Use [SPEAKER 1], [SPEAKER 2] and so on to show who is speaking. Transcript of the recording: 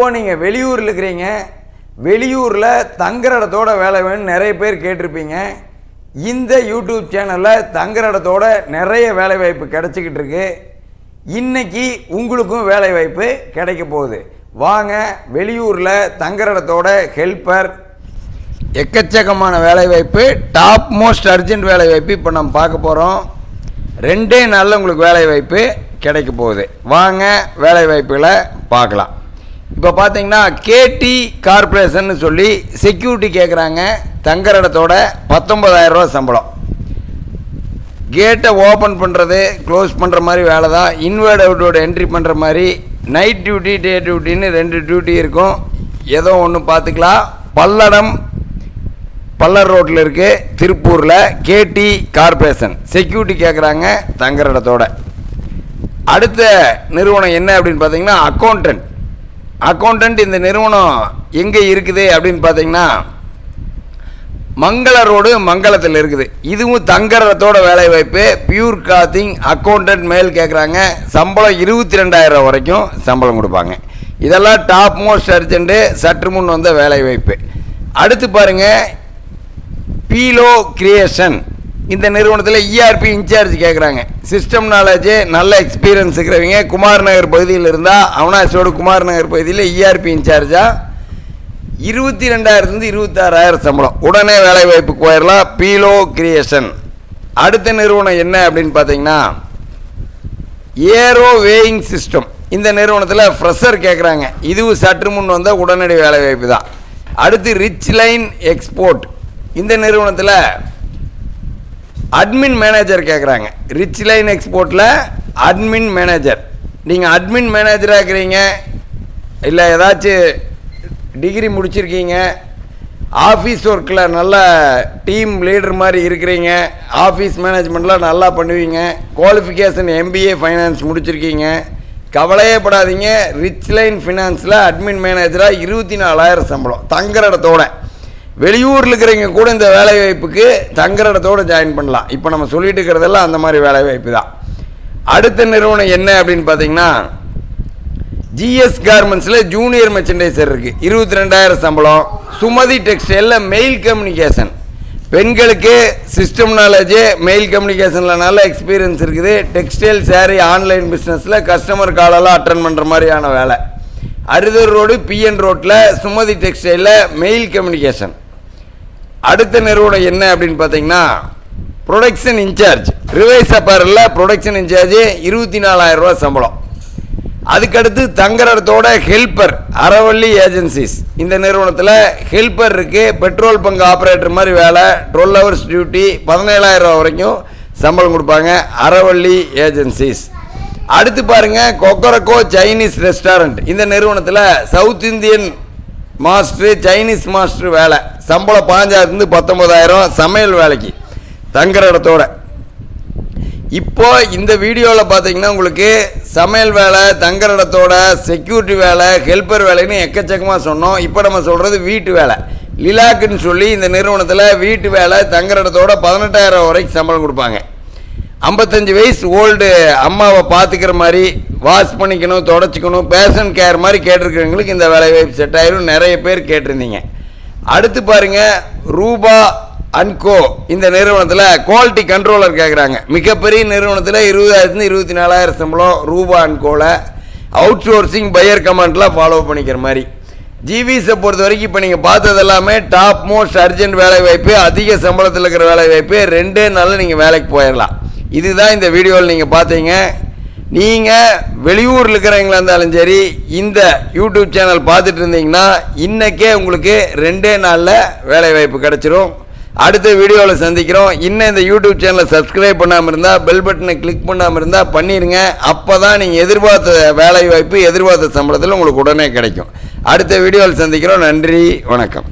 [SPEAKER 1] இப்போது நீங்கள் வெளியூரில் இருக்கிறீங்க வெளியூரில் தங்குற இடத்தோட வேலை வேணும்னு நிறைய பேர் கேட்டிருப்பீங்க. இந்த யூடியூப் சேனலில் தங்குற இடத்தோட நிறைய வேலை வாய்ப்பு கிடச்சிக்கிட்டு இருக்கு. இன்னைக்கு உங்களுக்கும் வேலை வாய்ப்பு கிடைக்க போகுது. வாங்க வெளியூரில் தங்குற இடத்தோட ஹெல்ப்பர் எக்கச்சக்கமான வேலைவாய்ப்பு டாப் மோஸ்ட் அர்ஜென்ட் வேலைவாய்ப்பு இப்போ நம்ம பார்க்க போகிறோம் ரெண்டே நாளில் உங்களுக்கு வேலைவாய்ப்பு கிடைக்க போகுது. வாங்க வேலைவாய்ப்புகளை பார்க்கலாம். இப்போ பார்த்தீங்கன்னா கேடி கார்பரேஷன் சொல்லி செக்யூரிட்டி கேட்குறாங்க தங்குற இடத்தோட 19000 ரூபா சம்பளம். கேட்டை ஓப்பன் பண்ணுறது க்ளோஸ் பண்ணுற மாதிரி வேலை தான் இன்வேர்ட் அவுட்டோட என்ட்ரி பண்ணுற மாதிரி நைட் டியூட்டி டே டியூட்டின்னு ரெண்டு டியூட்டி இருக்கும். ஏதோ ஒன்று பார்த்துக்கலாம் பல்லடம் பல்லர் ரோட்டில் இருக்குது திருப்பூரில் கேடி கார்பரேஷன் செக்யூரிட்டி கேட்குறாங்க தங்குற இடத்தோட. அடுத்த நிறுவனம் என்ன அப்படின்னு பார்த்தீங்கன்னா அக்கௌண்டன்ட் அக்கௌண்டன்ட் இந்த நிறுவனம் எங்கே இருக்குது அப்படின்னு பார்த்தீங்கன்னா மங்கள ரோடு மங்களத்தில் இருக்குது. இதுவும் தங்கரத்தோட வேலை வாய்ப்பு. பியூர் காத்திங் அக்கௌண்டன்ட் மேல் கேட்குறாங்க சம்பளம் இருபத்தி ரெண்டாயிரம் வரைக்கும் சம்பளம் கொடுப்பாங்க. இதெல்லாம் டாப் மோஸ்ட் அர்ஜென்ட்டு சற்று முன் வந்த வேலை வாய்ப்பு. அடுத்து பாருங்க பீலோ கிரியேஷன் இந்த நிறுவனத்தில் இஆர்பி இன்சார்ஜ் கேட்குறாங்க சிஸ்டம் நாலேஜ் நல்ல எக்ஸ்பீரியன்ஸ் இருக்கிறவங்க. குமார் நகர் பகுதியில் இருந்தால் அவனாசியோட குமார் நகர் பகுதியில் இஆர்பி இன்சார்ஜாக இருபத்தி ரெண்டாயிரத்துலேருந்து இருபத்தாறாயிரம் சம்பளம். உடனே வேலை வாய்ப்புக்கு போயிடலாம் பீலோ கிரியேஷன் அடுத்த நிறுவனம் என்ன அப்படின்னு பார்த்தீங்கன்னா ஏரோ வேயிங் சிஸ்டம் இந்த நிறுவனத்தில் ஃப்ரெஷர் கேட்குறாங்க இதுவும் சற்று முன் வந்தால் உடனடி வேலை வாய்ப்பு தான். அடுத்து ரிச் லைன் எக்ஸ்போர்ட் இந்த நிறுவனத்தில் அட்மின் மேனேஜர் கேட்குறாங்க ரிச் லைன் எக்ஸ்போர்ட்டில் அட்மின் மேனேஜர் நீங்கள் அட்மின் மேனேஜராக இருக்கிறீங்க. இல்லை ஏதாச்சும் டிகிரி முடிச்சிருக்கீங்க. ஆஃபீஸ் ஒர்க்கில் நல்ல டீம் லீடர் மாதிரி இருக்கிறீங்க. ஆஃபீஸ் மேனேஜ்மெண்ட்லாம் நல்லா பண்ணுவீங்க. குவாலிஃபிகேஷன் எம்பிஏ ஃபைனான்ஸ் முடிச்சிருக்கீங்க. கவலையே படாதீங்க. ரிச் லைன் ஃபினான்ஸில் அட்மின் மேனேஜராக இருபத்தி நாலாயிரம் சம்பளம். தங்குற இடத்தோட. வெளியூரில் இருக்கிறவங்க கூட இந்த வேலைவாய்ப்புக்கு தங்குற இடத்தோட ஜாயின் பண்ணலாம். இப்போ நம்ம சொல்லிட்டு இருக்கிறதெல்லாம் அந்த மாதிரி வேலைவாய்ப்பு தான். அடுத்த நிறுவனம் என்ன அப்படின்னு பார்த்தீங்கன்னா ஜிஎஸ் கார்மெண்ட்ஸில் ஜூனியர் மெர்ச்சன்டைசர் இருக்குது இருபத்தி ரெண்டாயிரம் சம்பளம். சுமதி டெக்ஸ்டைலில் மெயில் கம்யூனிகேஷன் பெண்களுக்கு சிஸ்டம் நாலேஜு மெயில் கம்யூனிகேஷனில் நல்ல எக்ஸ்பீரியன்ஸ் இருக்குது டெக்ஸ்டைல் சேரீ ஆன்லைன் பிஸ்னஸில் கஸ்டமர் காலெல்லாம் அட்டன் பண்ணுற மாதிரியான வேலை. அரிதூர் ரோடு பிஎன் ரோட்டில் சுமதி டெக்ஸ்டைலில் மெயில் கம்யூனிகேஷன் அடுத்த நிறுவனம் என்ன அப்படின்னு பார்த்தீங்கன்னா production in charge revise apparel production in charge இருபத்தி நாலாயிரம் ரூபா சம்பளம். அதுக்கடுத்து தங்குறதோட ஹெல்ப்பர் அறவள்ளி ஏஜென்சிஸ் இந்த நிறுவனத்தில் ஹெல்ப்பர் இருக்குது பெட்ரோல் பங்கு ஆப்ரேட்டர் மாதிரி வேலை டுவெல் ஹவர்ஸ் டியூட்டி பதினேழாயிரம் ரூபா வரைக்கும் சம்பளம் கொடுப்பாங்க அறவள்ளி ஏஜென்சிஸ் அடுத்து பாருங்கள் கொக்கரக்கோ சைனீஸ் ரெஸ்டாரண்ட் இந்த நிறுவனத்தில் south Indian master Chinese master வேலை. சம்பளம் பாஞ்சாயிரத்துலேருந்து பத்தொம்பதாயிரம் சமையல் வேலைக்கு தங்குற இடத்தோட. இப்போ இந்த வீடியோவில் பார்த்தீங்கன்னா உங்களுக்கு சமையல் வேலை தங்குற இடத்தோட செக்யூரிட்டி வேலை ஹெல்ப்பர் வேலைன்னு எக்கச்சக்கமாக சொன்னோம். இப்போ நம்ம சொல்கிறது வீட்டு வேலை. லிலாக்குன்னு சொல்லி இந்த நிறுவனத்தில் வீட்டு வேலை தங்குற இடத்தோட பதினெட்டாயிரம் வரைக்கும் சம்பளம் கொடுப்பாங்க. ஐம்பத்தஞ்சு வயசு ஓல்டு அம்மாவை பார்த்துக்கிற மாதிரி வாஷ் பண்ணிக்கணும் தொடச்சிக்கணும் பேஷன் கேர் மாதிரி கேட்டிருக்கிறவங்களுக்கு இந்த வேலை வாய்ப்பு செட் ஆயிரும். நிறைய பேர் கேட்டிருந்தீங்க. அடுத்து பாருங்க ரூபா அன்கோ. இந்த நிறுவனத்தில் குவாலிட்டி கண்ட்ரோலர் கேட்குறாங்க மிகப்பெரிய நிறுவனத்தில் இருபதாயிரத்துலேருந்து இருபத்தி நாலாயிரம் சம்பளம் ரூபா அன்கோவில் அவுட் சோர்சிங் பையர் கமாண்ட்லாம் ஃபாலோ பண்ணிக்கிற மாதிரி. ஜிவிஸை பொறுத்த வரைக்கும் இப்போ நீங்கள் பார்த்தது எல்லாமே டாப் மோஸ்ட் அர்ஜென்ட் வேலை வாய்ப்பு அதிக சம்பளத்தில் இருக்கிற வேலை வாய்ப்பு ரெண்டே நாளில் நீங்கள் வேலைக்கு போயிடலாம் இதுதான் இந்த வீடியோவில் நீங்கள் பார்த்தீங்க. நீங்கள் வெளியூரில் இருக்கிறவங்களா இருந்தாலும் சரி இந்த யூடியூப் சேனல் பார்த்துட்டு இருந்தீங்கன்னா இன்றைக்கே உங்களுக்கு ரெண்டே நாளில் வேலைவாய்ப்பு கிடச்சிரும். அடுத்த வீடியோவில் சந்திக்கிறோம். இன்னும் இந்த யூடியூப் சேனலை சப்ஸ்கிரைப் பண்ணாமல் இருந்தால் பெல் பட்டனை கிளிக் பண்ணாமல் இருந்தால் பண்ணிடுங்க அப்போ தான் நீங்கள் எதிர்பார்த்த வேலைவாய்ப்பு எதிர்பார்த்த சம்பளத்தில் உங்களுக்கு உடனே கிடைக்கும். அடுத்த வீடியோவில் சந்திக்கிறோம். நன்றி வணக்கம்.